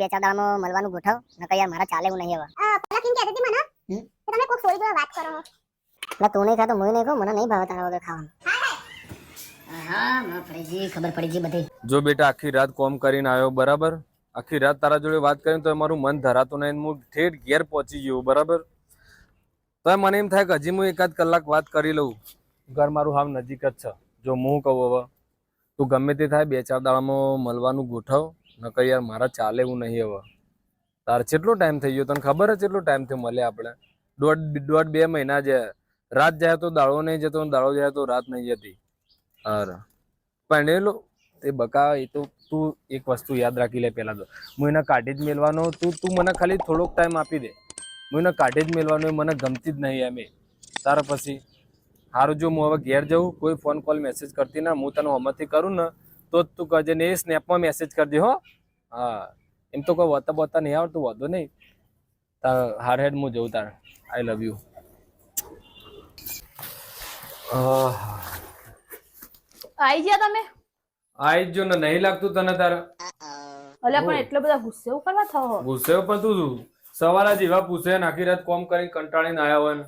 બે ચાર દાડામાં મળવાનું ગોઠવ. નકર યાર મારા ચાલે હું નહીં હવે. પેલા કેમ કહેતી હતી મને? કે તમે કોક સોરી જોડે વાત કરો. એટલે તું નહીં ખાતો હું નહીં ખાઉં મને નહીં ભાવે તારા વગર ખાવાનું. હા મને ખબર પડી ગઈ બધી. જો બેટા આખી રાત કોમ કરીને આવ્યો બરાબર? આખી રાત તારા જોડે વાત કરીને તો મારું મન ધરાતું નહીં હું ઠેઠ ઘેર પહોંચી ગયો બરાબર? તો મને એમ થાય કે હજી હું એકાદ કલાક વાત કરી લઉં. ઘર મારું હાવ નજીક જ છે. જો હું કહું હવે તું ગમે તે થાય બે ચાર દાડામાં મળવાનું ગોઠવ. નકર યાર મારા ચાલે એવું નહીં હવે. તાર કેટલો ટાઈમ થઈ ગયો? તને ખબર છે કેટલો ટાઈમ થયો મળ્યા આપણે? દોઢ દોઢ બે મહિના છે રાત જાય તો દાડો નહીં જતો દાડો જાય તો રાત નહીં જતી. અરે લો તે બકા, એ તો તું એક વસ્તુ યાદ રાખી લે પહેલાં તો. હું એને કાઢી જ મેળવાનો તું તું મને ખાલી થોડોક ટાઈમ આપી દે. હું એને કાઢી જ મેળવાનો એ મને ગમતી જ નહીં એમ એ. તારા પછી. સારું જો હું હવે ઘેર જઉં, કોઈ ફોન કોલ મેસેજ કરતી ના, હું તને હમણાંથી કરું ને તો જ તું કરજે ને એ સ્નેપમાં મેસેજ કરજે હો. હા. એમ તો કોઈ વતા બતા નહીં આવડતું વાંધો નહીં. તાર હાર હેડ હું જઉં તાર. આઈ લવ યુ આઈ ગયા તમે? આઈ જ ને નહીં લાગતું તને તારા. અલ્યા પણ એટલો બધા ગુસ્સે કરવા થયો ગુસ્સે ઉપર તું સવારે જેવા પૂછે ને આખી રાત કોમ કરીને કંટાળીને આવ્યા હોય ને.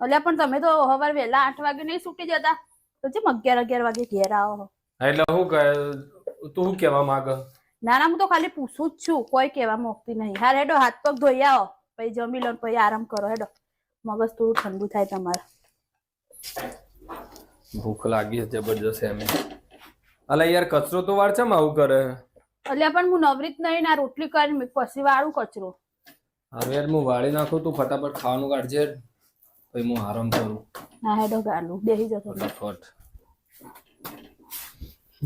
અલ્યા પણ તમે તો સવાર વહેલા આઠ વાગે નહીં છૂટી જતા. તો જેમ અગિયાર અગિયાર વાગે ઘેર આવો એટલે હું કહે તું શું કહેવા માંગ? ના ના હું તો ખાલી પૂછું જ છું. કોઈ કહેવા મોકતી નહીં. હાર હેડો હાથ પગ ધોઈ આવો. પછી જમી લો પછી આરામ કરો હેડો. મગજ થોડું ઠંડુ થાય તમારે. ભૂખ લાગી છે જબરજસ્ત એમ. અલા યાર કચરો તો વાર છે આવું કરે? અલ્યા પણ હું નવરીત નહીં ના રોટલી કરીને પછી વાળું કચરો. હવે યાર હું વાળી નાખું તું ફટાફટ ખાવાનું કાઢજે. પછી હું આરામ કરું. ના હેડો ગાલું. બેસી જતો ફટાફટ.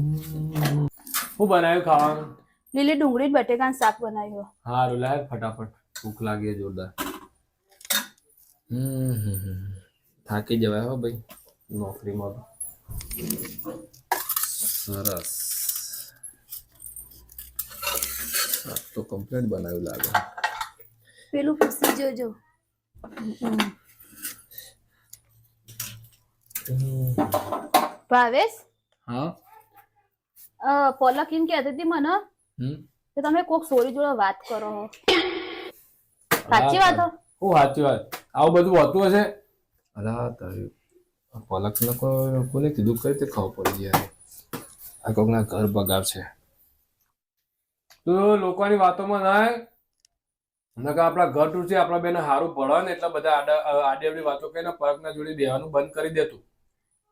શું બનાવ્યું ખાવાનું? લીલી ડુંગળી બટેકાનું શાક બનાવ્યો. હારું લાય ફટાફટ. ભૂખ લાગી જોરદાર. હમ. થાકી જવાય હો ભાઈ. નોકરીમાં સરસ. તો કમ્પ્લીટ બનાવ્યું લાગે. પેલું પીસી જોજો. ભાવેશ? હા? પલક એમ કહેતી હતી મને. કે તમે કોક સોરી જોડે વાત કરો. સાચી વાત હો? હું સાચી વાત. આવું બધું હોતું હશે? અલા તારી પલક ને કોઈ કોને કીધું? કઈ રીતે ખબર પડી યાર? આ કોકના ઘર બગાડ છે. તો લોકોની વાતોમાં ના. નકર આપણા ઘર તૂટશે આપણા બેને સારું પડે ને એટલે બધા આડે આડી વાતો કરીને પલકના જોડે બેહવાનું બંધ કરી દેતું.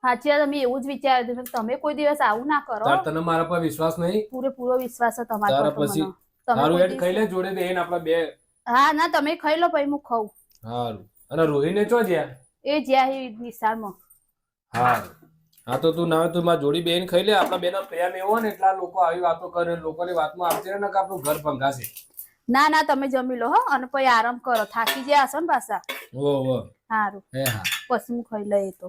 સાચી વાત અમે એવું જ વિચાર્યું હતું. તમે કોઈ દિવસ આવું ના કરો. તાર તને મારા પર વિશ્વાસ નહીં? પૂરેપૂરો વિશ્વાસ છે તમારા પર પછી તમારું હેડ ખાઈ લે જોડે બેન આપણા બે. હા ના તમે ખાઈ લો પછી હું ખાઉં. હારું. અને રોહિને ચો જ્યાં? એ જ્યાં એ નિશાળમાં. હા હા તો તું ના તું મારી જોડી બેન ખાઈ લે. આપણા બેનો પ્રેમ એવો ને એટલા લોકો આવી વાતો કરે લોકોની વાતમાં આવશે ને કે આપણું ઘર ભંગાશે. ના ના તમે જમી લો હો. અને પછી આરામ કરો. થાકી ગયા હશો ને પાછા. ઓ ઓ સારું હે હા. પછી હું ખાઈ લઈએ તો.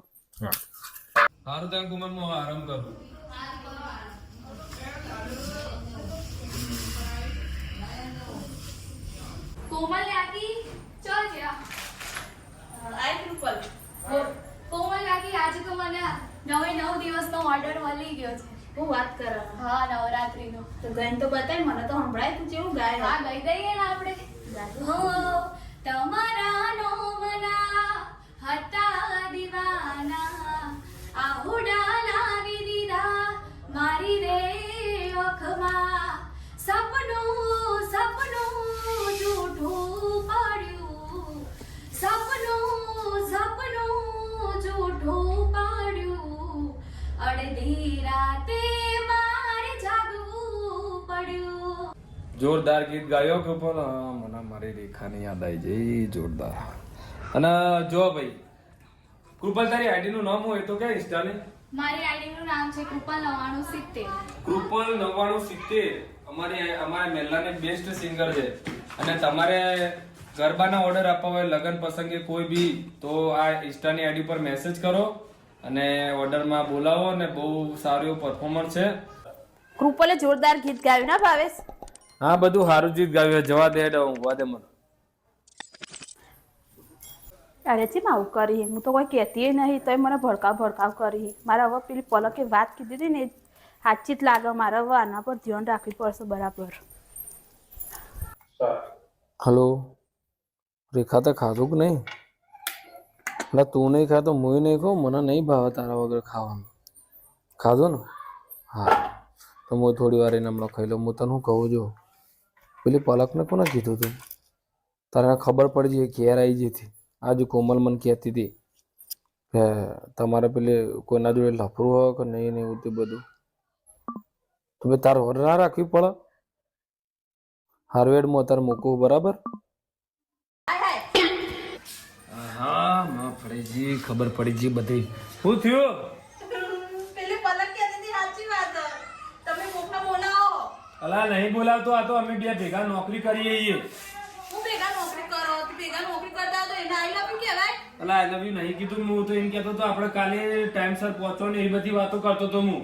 સારું ત્યાં કુમાર હું આરામ કરું કોમલ ચલ જ્યાં આઈ કૃપલ કોમલ કાકી આજે તો મને નવે નવ દિવસનો ઓર્ડર મળી ગયો છે હું વાત કર? હા નવરાત્રીનો તો ગાયન તો બતાય મને તો સંભળાય તું જેવું ગાય. હા ગઈ દઈએ ને આપણે. તમારા નોમના હતા દીવાના. આહુડા લાવી દીધા મારી રે ઓખમાં સપનું સપનું જૂઠું પડ્યું. સપનું સપનું જૂઠું પડ્યું. અડધી રાતે મારે જાગવું પડ્યું. જોરદાર ગીત ગાયો કે પણ મને મારી રેખાની યાદ આવી જઈ જોરદાર. અને જો ભાઈ કૃપલ તારી આઈડી નું નામ હોય તો ક્યાં ઇન્સ્ટાને મારી આઈડીનું નામ છે કૃપલ નવાણું સિત્તેર. કૃપલ નવ્વાણું સિત્તેર. અમારી અમારા મેલ્લાની બેસ્ટ સિંગર છે. અને તમારે ગરબાના ઓર્ડર આપવા હોય લગ્ન પ્રસંગે કોઈ બી તો આ ઇન્સ્ટાની આઈડી પર મેસેજ કરો. અને ઓર્ડરમાં બોલાવો અને બહુ સારું એવું પરફોર્મન્સ છે. કૃપલે જોરદાર ગીત ગાયું ના ભાવેશ? હા બધું સારું ગીત ગાયું જવા દે હું ઊંઘવા દે મને. અરે ચીમ આવું કરી? હું તો કોઈ કહેતી નહીં, તોય મને ભડકાવ ભડકાવ કરી. મારે હવે પેલી પલકે વાત કીધી હતી ને, એ સાચી જ લાગે, મારે હવે આના પર ધ્યાન રાખવી પડશે બરાબર. હલો? રેખા તો ખાધું કે નહીં? એટલે તું નહીં ખાતો હું નહીં ખાઉં? મને નહીં ભાવે તારા વગર ખાવાનું. ખાધું ને? હા. તો હું થોડી વાર એને હમણાં ખાઈ લઉં. હું તને હું કહું છું પેલી પલકને કોને કીધું તું? તારે ખબર પડી જઈ ઘેર આવી જતી આજે કોમલ મને કહેતી હતી કે તમારે પેલી કોઈના જોડે લફરું હોય કે નહીં ને એવું તે બધું? તો ભાઈ તારે હોર ના રાખવી પડે. હાર્વેડમાં અત્યારે મૂકવું બરાબર? હા ખબર પડી જી બધી. શું થયું? અલા નહીં બોલાવતો આ તો અમે બે ભેગા નોકરી કરીએ છીએ હું ભેગા નોકરી કરો તો ભેગા નોકરી કરતા હોય તો એને આઈ લવ યુ કહેવાય અલા આઈ લવ યુ નહીં કીધું હું તો એમ કહેતો તો આપણે કાલે ટાઈમસર પહોંચો ને એ બધી વાતો કરતો તો હું.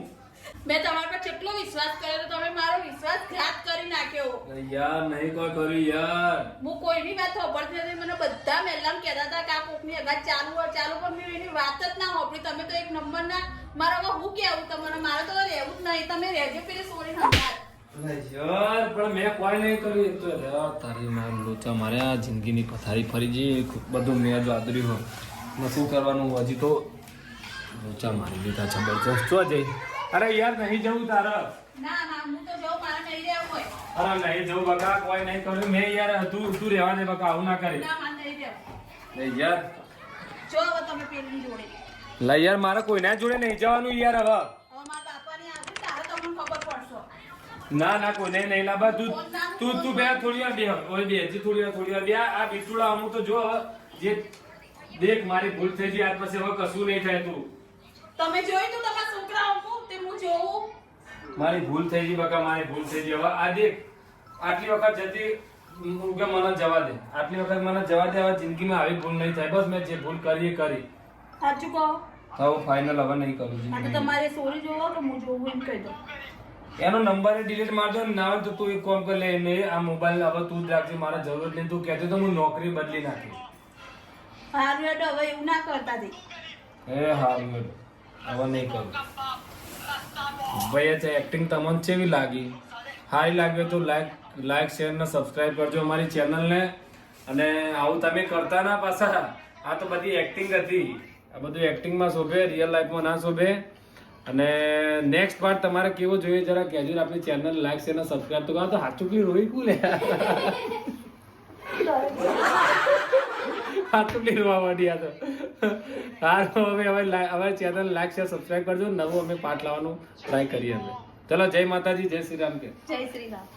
મેં તમારા પર કેટલો વિશ્વાસ કર્યો તો તમે મારો વિશ્વાસઘાત કરી નાખ્યો. યાર નહીં કોઈ કર્યું યાર. હું કોઈની વાત સાંભળતી નથી મને બધા મહેલામ કહેતા હતા કે આ કોકની અગાત ચાલુ હોય ચાલુ પણ મેં એની વાત જ ના સાંભળી તમે તો એક નંબરના મારા હવે હું કેવું તમારે મારે તો રહેવું જ નહીં. તમે રહેજો પેલી સોરી સંભાળ યાર પણ મેં કોઈ નહીં કર્યું. તો યાર તારી માર લોચા મારે આ જિંદગીની પથારી ફરી જઈ બધું મેં જ હોય. ને શું કરવાનું હજી તો લોચા મારી લીધા જબરજસ્ત. ચો જઈ. અરે યાર નહીં જવું તારે. તો અરે નહીં જવું બકા કોઈ નહીં કર્યું. મેં યાર તું તું રહેવા દે બકા આવું ના કરે. નહીં યાર. જો હવે તમે પેલી જોડે. લા યાર મારે કોઈના જોડે નહીં જવાનું યાર હવે હવે મારા બાપાની આવશે તારે તમને ખબર પડશે ના ના કોઈને નહીં લાભા તું તું તું બે થોડી વાર બે ઓય બે હજી થોડી વાર થોડી વાર બે. આ બિટુડા અમુક તો જો જે દેખ મારી ભૂલ થઈ ગઈ આજ પછી હવે કશું નહીં થાય તું. તમે જોઈ તો તમારા છોકરા અમુક? તે હું જોઉં. મારી ભૂલ થઈ ગઈ બકા મારી ભૂલ થઈ ગઈ. હવે આ દેખ આટલી વખત જતી કે મને જવા દે. આટલી વખત મને જવા દે હવે જિંદગીમાં આવી ભૂલ નહીં થાય. બસ મેં જે ભૂલ કરી એ કરી. સાચું કહો. હવે ફાઇનલ હવે નહીં કરું છું તમારે સોરી જોવો કે હું જોઉં એમ કહી દો એનો નંબર ડિલીટ મારજો ના હોય તો તું એક કોમ કરી લે એને આ મોબાઈલ હવે તું જ રાખજે મારે જરૂર નહીં. તું કહેતો તો હું નોકરી બદલી નાખી હારું હેડો હવે એવું ના કરતા દે એ હારું હેડો. હવે નહીં કરું. ભાઈ છે એક્ટિંગ તમને કેવી લાગી? સારી લાગ્યો તો લાઈક લાઈક શેર ને સબસ્ક્રાઇબ કરજો અમારી ચેનલને અને આવું તમે કરતા ના પાછા. આ તો બધી એક્ટિંગ હતી. આ બધું એક્ટિંગમાં શોભે રિયલ લાઈફમાં ના શોભે. અને નેક્સ્ટ પાર્ટ તમારે કેવો જોઈએ, જરા કેજો આપણી ચેનલ લાઈક શેર અને સબસ્ક્રાઇબ તો કરો. તો હાચું કલી રોઈ કુલે હાચું કલી રોવા માંડી આ તો. હા તો હવે હવે હવે ચેનલ લાઈક શેર સબસ્ક્રાઇબ કરજો. નવું અમે પાઠ લાવવાનું ટ્રાય કરીએ અમે. ચલો, જય માતાજી, જય શ્રી રામ કે. જય શ્રી રામ.